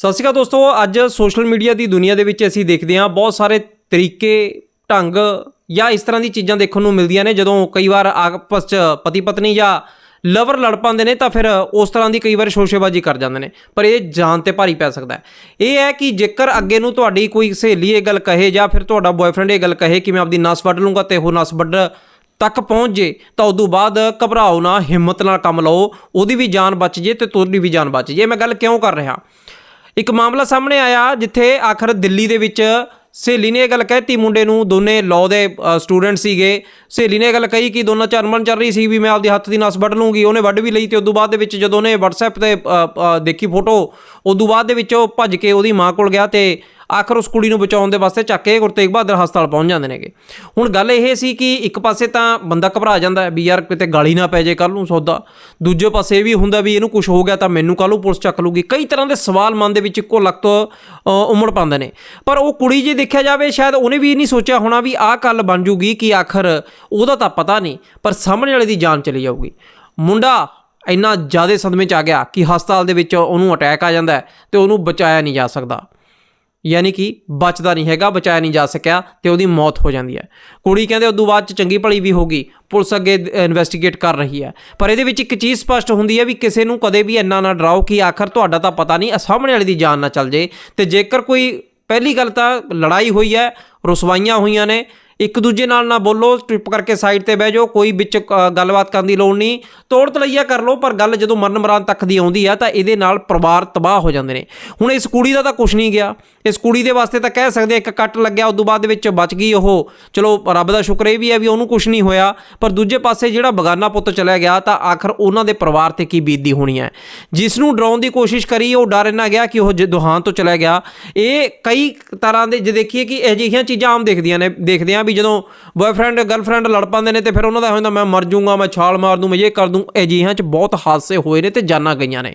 ਸਤਿ ਸ਼੍ਰੀ ਅਕਾਲ ਦੋਸਤੋ, ਅੱਜ ਸੋਸ਼ਲ ਮੀਡੀਆ ਦੀ ਦੁਨੀਆ ਦੇ ਵਿੱਚ ਅਸੀਂ ਦੇਖਦੇ ਹਾਂ ਬਹੁਤ ਸਾਰੇ ਤਰੀਕੇ, ਢੰਗ ਜਾਂ ਇਸ ਤਰ੍ਹਾਂ ਦੀ ਚੀਜ਼ਾਂ ਦੇਖਣ ਨੂੰ ਮਿਲਦੀਆਂ ਨੇ। ਜਦੋਂ ਕਈ ਵਾਰ ਆਪਸ 'ਚ ਪਤੀ ਪਤਨੀ ਜਾਂ ਲਵਰ ਲੜ ਪਾਉਂਦੇ ਨੇ ਤਾਂ ਫਿਰ ਉਸ ਤਰ੍ਹਾਂ ਦੀ ਕਈ ਵਾਰ ਸ਼ੋਸ਼ੇਬਾਜ਼ੀ ਕਰ ਜਾਂਦੇ ਨੇ। ਪਰ ਇਹ ਜਾਨ ਤੇ ਭਾਰੀ ਪੈ ਸਕਦਾ ਹੈ। ਇਹ ਹੈ ਕਿ ਜੇਕਰ ਅੱਗੇ ਨੂੰ ਤੁਹਾਡੀ ਕੋਈ ਸਹੇਲੀ ਇਹ ਗੱਲ ਕਹੇ ਜਾਂ ਫਿਰ ਤੁਹਾਡਾ ਬॉयਫ੍ਰੈਂਡ ਇਹ ਗੱਲ ਕਹੇ ਕਿ ਮੈਂ ਆਪਦੀ ਨਸ ਵੱਢ ਲੂੰਗਾ ਤੇ ਉਹ ਨਸ ਵੱਢ ਤੱਕ ਪਹੁੰਚ ਜੇ, ਤਾਂ ਉਦੋਂ ਬਾਅਦ ਘਬਰਾਓ ਨਾ, ਹਿੰਮਤ ਨਾਲ ਕੰਮ ਲਓ, ਉਹਦੀ ਵੀ ਜਾਨ ਬਚ ਜੇ ਤੇ ਤੁਹਾਡੀ ਵੀ ਜਾਨ ਬਚ ਜੇ। ਮੈਂ ਗੱਲ ਕਿਉਂ ਕਰ ਰਿਹਾ? ਇੱਕ ਮਾਮਲਾ ਸਾਹਮਣੇ ਆਇਆ ਜਿੱਥੇ ਆਖਰ ਦਿੱਲੀ ਦੇ ਵਿੱਚ ਸਹੇਲੀ ਨੇ ਇਹ ਗੱਲ ਕਹਿਤੀ, ਮੁੰਡੇ ਨੂੰ ਦੋਨੇ ਲਾਅ ਦੇ ਸਟੂਡੈਂਟ ਸੀਗੇ। ਸਹੇਲੀ ਨੇ ਇਹ ਗੱਲ ਕਹੀ ਕਿ ਦੋਨਾਂ ਚਰਮਨ ਚੱਲ ਰਹੀ ਸੀ ਵੀ ਮੈਂ ਆਪਦੇ ਹੱਥ ਦੀ ਨਸ ਵੱਢ ਲੂੰਗੀ। ਉਹਨੇ ਵੱਢ ਵੀ ਲਈ ਤੇ ਉਦੋਂ ਬਾਅਦ ਦੇ ਵਿੱਚ ਜਦੋਂ ਉਹਨੇ WhatsApp ਤੇ ਦੇਖੀ ਫੋਟੋ ਉਦੋਂ ਬਾਅਦ ਦੇ ਵਿੱਚ ਉਹ ਭੱਜ ਕੇ ਉਹਦੀ ਮਾਂ ਕੋਲ ਗਿਆ ਤੇ ਆਖਰ ਉਸ ਕੁੜੀ ਨੂੰ ਬਚਾਉਣ ਦੇ ਵਾਸਤੇ ਚੱਕ ਕੇ ਗੁਰੂ ਤੇਗ ਬਹਾਦਰ ਹਸਪਤਾਲ ਪਹੁੰਚ ਜਾਂਦੇ ਨੇਗੇ। ਹੁਣ ਗੱਲ ਇਹ ਸੀ ਕਿ ਇੱਕ ਪਾਸੇ ਤਾਂ ਬੰਦਾ ਘਬਰਾ ਜਾਂਦਾ ਹੈ ਵੀ ਯਾਰ ਕਿਤੇ ਗਾਲੀ ਨਾ ਪੈ ਜੇ ਕੱਲ ਨੂੰ ਸੌਦਾ। ਦੂਜੇ ਪਾਸੇ ਇਹ ਵੀ ਹੁੰਦਾ ਵੀ ਇਹਨੂੰ ਕੁਝ ਹੋ ਗਿਆ ਤਾਂ ਮੈਨੂੰ ਕੱਲ ਨੂੰ ਪੁਲਿਸ ਚੱਕ ਲੂਗੀ। ਕਈ ਤਰ੍ਹਾਂ ਦੇ ਸਵਾਲ ਮਨ ਦੇ ਵਿੱਚ ਇੱਕੋ ਲੱਖ ਉਮੜ ਪਾਉਂਦੇ ਨੇ। ਪਰ ਉਹ ਕੁੜੀ ਜੇ ਦੇਖਿਆ ਜਾਵੇ ਸ਼ਾਇਦ ਉਹਨੇ ਵੀ ਇਹ ਨਹੀਂ ਸੋਚਿਆ ਹੋਣਾ ਵੀ ਆਹ ਕੱਲ ਬਣ ਜੂਗੀ ਕਿ ਆਖਰ ਉਹਦਾ ਤਾਂ ਪਤਾ ਨਹੀਂ, ਪਰ ਸਾਹਮਣੇ ਵਾਲੇ ਦੀ ਜਾਨ ਚਲੀ ਜਾਊਗੀ। ਮੁੰਡਾ ਇੰਨਾ ਜ਼ਿਆਦਾ ਸਦਮੇ ਚ ਆ ਗਿਆ ਕਿ ਹਸਪਤਾਲ ਦੇ ਵਿੱਚ ਉਹਨੂੰ ਅਟੈਕ ਆ ਜਾਂਦਾ ਹੈ ਤੇ ਉਹਨੂੰ ਬਚਾਇਆ ਨਹੀਂ ਜਾ ਸਕਦਾ। ਯਾਨੀ ਕਿ ਬਚਦਾ ਨਹੀਂ ਹੈਗਾ, ਬਚਾਇਆ ਨਹੀਂ ਜਾ ਸਕਿਆ ਤੇ ਉਹਦੀ ਮੌਤ ਹੋ ਜਾਂਦੀ ਹੈ। ਕੁੜੀ ਕਹਿੰਦੇ ਉਦੋਂ ਬਾਅਦ ਚ ਚੰਗੀ ਭਲੀ ਵੀ ਹੋਗੀ ਪੁਲਿਸ ਅੱਗੇ ਇਨਵੈਸਟੀਗੇਟ ਕਰ ਰਹੀ ਹੈ। ਪਰ ਇਹਦੇ ਵਿੱਚ ਇੱਕ ਚੀਜ਼ ਸਪਸ਼ਟ ਹੁੰਦੀ ਹੈ ਵੀ ਕਿਸੇ ਨੂੰ ਕਦੇ ਵੀ ਇੰਨਾ ਨਾ ਡਰਾਓ ਕਿ ਆਖਰ ਤੁਹਾਡਾ ਤਾਂ ਪਤਾ ਨਹੀਂ ਸਾਹਮਣੇ ਵਾਲੇ ਦੀ ਜਾਨ ਨਾ ਚੱਲ ਜੇ ਤੇ ਜੇਕਰ ਕੋਈ ਪਹਿਲੀ ਗੱਲ ਤਾਂ ਲੜਾਈ ਹੋਈ ਹੈ, ਰੁਸਵਾਈਆਂ ਹੋਈਆਂ ਨੇ ਇੱਕ ਦੂਜੇ ਨਾਲ ਨਾ ਬੋਲੋ, ਚੁੱਪ ਕਰਕੇ ਸਾਈਡ ਤੇ ਬਹਿ ਜਾਓ, ਕੋਈ ਵਿੱਚ ਗੱਲਬਾਤ ਕਰਨ ਦੀ ਲੋੜ ਨਹੀਂ। ਤੋੜ ਤਲਈਆ ਕਰ ਲਓ, ਪਰ ਗੱਲ ਜਦੋਂ ਮਰਨ ਮਰਾਨ ਤੱਕ ਦੀ ਆਉਂਦੀ ਆ, ਤਾਂ ਇਹਦੇ ਨਾਲ ਪਰਿਵਾਰ ਤਬਾਹ ਹੋ ਜਾਂਦੇ ਨੇ। ਹੁਣ ਇਸ ਕੁੜੀ ਦਾ ਤਾਂ ਕੁਝ ਨਹੀਂ ਗਿਆ। ਇਸ ਕੁੜੀ ਦੇ ਵਾਸਤੇ ਤਾਂ ਕਹਿ ਸਕਦੇ ਇੱਕ ਕੱਟ ਲੱਗਿਆ, ਉਦੋਂ ਬਾਅਦ ਵਿੱਚ ਬਚ ਗਈ ਉਹ। ਚਲੋ, ਰੱਬ ਦਾ ਸ਼ੁਕਰ ਇਹ ਵੀ ਹੈ ਵੀ ਉਹਨੂੰ ਕੁਝ ਨਹੀਂ ਹੋਇਆ, ਪਰ ਦੂਜੇ ਪਾਸੇ ਜਿਹੜਾ ਬਗਾਨਾ ਪੁੱਤ ਚਲਾ ਗਿਆ, ਤਾਂ ਆਖਰ ਉਹਨਾਂ ਦੇ ਪਰਿਵਾਰ ਤੇ ਕੀ ਬੀਤਦੀ ਹੋਣੀ ਹੈ। ਜਿਸ ਨੂੰ ਡਰਾਉਣ ਦੀ ਕੋਸ਼ਿਸ਼ ਕਰੀ, ਉਹ ਡਰ ਇੰਨਾ ਗਿਆ ਕਿ ਉਹ ਜ- ਦੁਹਾਨ ਤੋਂ ਚਲਾ ਗਿਆ। ਇਹ ਕਈ ਤਰ੍ਹਾਂ ਦੇ, ਜੇ ਦੇਖੀਏ ਕਿ ਅਜਿਹੀਆਂ ਚੀਜ਼ਾਂ ਆਮ ਦੇਖਦੀਆਂ ਨੇ ਦੇਖਦੇ ਆ ਵੀ ਜਦੋਂ ਬॉयਫ੍ਰੈਂਡ ਗਰਲਫ੍ਰੈਂਡ ਲੜ ਪਾਉਂਦੇ ਨੇ ਤੇ ਫਿਰ ਉਹਨਾਂ ਦਾ ਹੋ ਜਾਂਦਾ ਮੈਂ ਮਰ ਜਾਊਂਗਾ ਮੈਂ ਛਾਲ ਮਾਰ ਦੂੰ, ਮੈਂ ਇਹ ਕਰ ਦੂੰ। ਅਜਿਹੀਆਂ 'ਚ ਬਹੁਤ ਹਾਦਸੇ ਹੋਏ ਨੇ ਤੇ ਜਾਨਾਂ ਗਈਆਂ ਨੇ।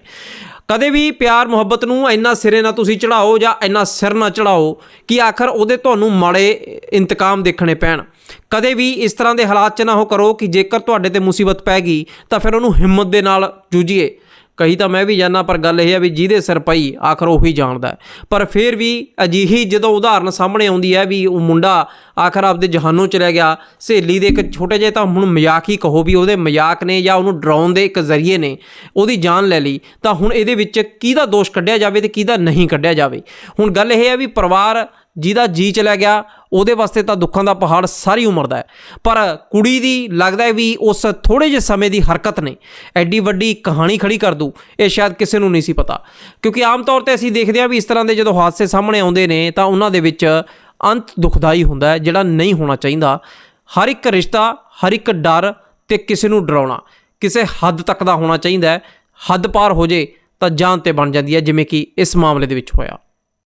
ਕਦੇ ਵੀ ਪਿਆਰ, ਮੁਹੱਬਤ ਨੂੰ ਇੰਨਾ ਸਿਰੇ ਨਾ ਤੁਸੀਂ ਚੜਾਓ ਜਾਂ ਇੰਨਾ ਸਿਰ ਨਾ ਚੜਾਓ ਕਿ ਆਖਰ ਉਹਦੇ ਤੁਹਾਨੂੰ ਮਾੜੇ ਇੰਤਕਾਮ ਦੇਖਣੇ ਪੈਣ। ਕਦੇ ਵੀ ਇਸ ਤਰ੍ਹਾਂ ਦੇ ਹਾਲਾਤ 'ਚ ਨਾ ਹੋ ਕਰੋ ਕਿ ਜੇਕਰ ਤੁਹਾਡੇ ਤੇ ਮੁਸੀਬਤ ਪੈ ਗਈ, ਤਾਂ ਫਿਰ ਉਹਨੂੰ ਹਿੰਮਤ ਦੇ ਨਾਲ ਜੂਝੀਏ। ਕਹੀ ਤਾਂ ਮੈਂ ਵੀ ਜਾਣਾ ਪਰ ਗੱਲ ਇਹ ਹੈ ਵੀ ਜਿਹਦੇ ਸਿਰ ਪਈ, ਆਖਰ ਉਹੀ ਜਾਣਦਾ ਪਰ ਫਿਰ ਵੀ ਅਜਿਹੀ ਜਦੋਂ ਉਦਾਹਰਨ ਸਾਹਮਣੇ ਆਉਂਦੀ ਹੈ ਵੀ ਉਹ ਮੁੰਡਾ ਆਖਰ ਆਪਦੇ ਜਹਾਨੋਂ ਚਲਾ ਗਿਆ, ਸਹੇਲੀ ਦੇ ਇੱਕ ਛੋਟੇ ਜਿਹੇ ਤਾਂ ਹੁਣ ਮਜ਼ਾਕ ਹੀ ਕਹੋ ਵੀ ਉਹਦੇ ਮਜ਼ਾਕ ਨੇ ਜਾਂ ਉਹਨੂੰ ਡਰਾਉਣ ਦੇ ਇੱਕ ਜ਼ਰੀਏ ਨੇ, ਉਹਦੀ ਜਾਨ ਲੈ ਲਈ। ਤਾਂ ਹੁਣ ਇਹਦੇ ਵਿੱਚ ਕਿਹਦਾ ਦੋਸ਼ ਕੱਢਿਆ ਜਾਵੇ ਤੇ ਕਿਹਦਾ ਨਹੀਂ ਕੱਢਿਆ ਜਾਵੇ। ਹੁਣ ਗੱਲ ਇਹ ਹੈ ਵੀ ਪਰਿਵਾਰ ਜਿਹਦਾ ਜੀ ਚਲਾ ਗਿਆ, ਉਹਦੇ ਵਾਸਤੇ ਤਾਂ ਦੁੱਖਾਂ ਦਾ ਪਹਾੜ ਸਾਰੀ ਉਮਰ ਦਾ ਹੈ। ਪਰ ਕੁੜੀ ਦੀ ਲੱਗਦਾ ਹੈ ਵੀ ਉਸ ਥੋੜੇ ਜਿਹੇ ਸਮੇਂ ਦੀ ਹਰਕਤ ਨੇ। ਐਡੀ ਵੱਡੀ ਕਹਾਣੀ ਖੜੀ ਕਰ ਦੂ ਇਹ ਸ਼ਾਇਦ ਕਿਸੇ ਨੂੰ ਨਹੀਂ ਸੀ ਪਤਾ। ਕਿਉਂਕਿ ਆਮ ਤੌਰ ਤੇ ਅਸੀਂ ਦੇਖਦੇ ਹਾਂ ਵੀ ਇਸ ਤਰ੍ਹਾਂ ਦੇ ਜਦੋਂ ਹਾਦਸੇ ਸਾਹਮਣੇ ਆਉਂਦੇ ਨੇ, ਤਾਂ ਉਹਨਾਂ ਦੇ ਵਿੱਚ ਅੰਤ ਦੁਖਦਾਈ ਹੁੰਦਾ ਹੈ, ਜਿਹੜਾ ਨਹੀਂ ਹੋਣਾ ਚਾਹੀਦਾ। ਹਰ ਇੱਕ ਰਿਸ਼ਤਾ, ਹਰ ਇੱਕ ਡਰ ਤੇ ਕਿਸੇ ਨੂੰ ਡਰਾਉਣਾ, ਕਿਸੇ ਹੱਦ ਤੱਕ ਦਾ ਹੋਣਾ ਚਾਹੀਦਾ ਹੈ। ਹੱਦ ਪਾਰ ਹੋ ਜੇ ਤਾਂ ਜਾਨ ਤੇ ਬਣ ਜਾਂਦੀ ਹੈ, ਜਿਵੇਂ ਕਿ ਇਸ ਮਾਮਲੇ ਦੇ ਵਿੱਚ ਹੋਇਆ।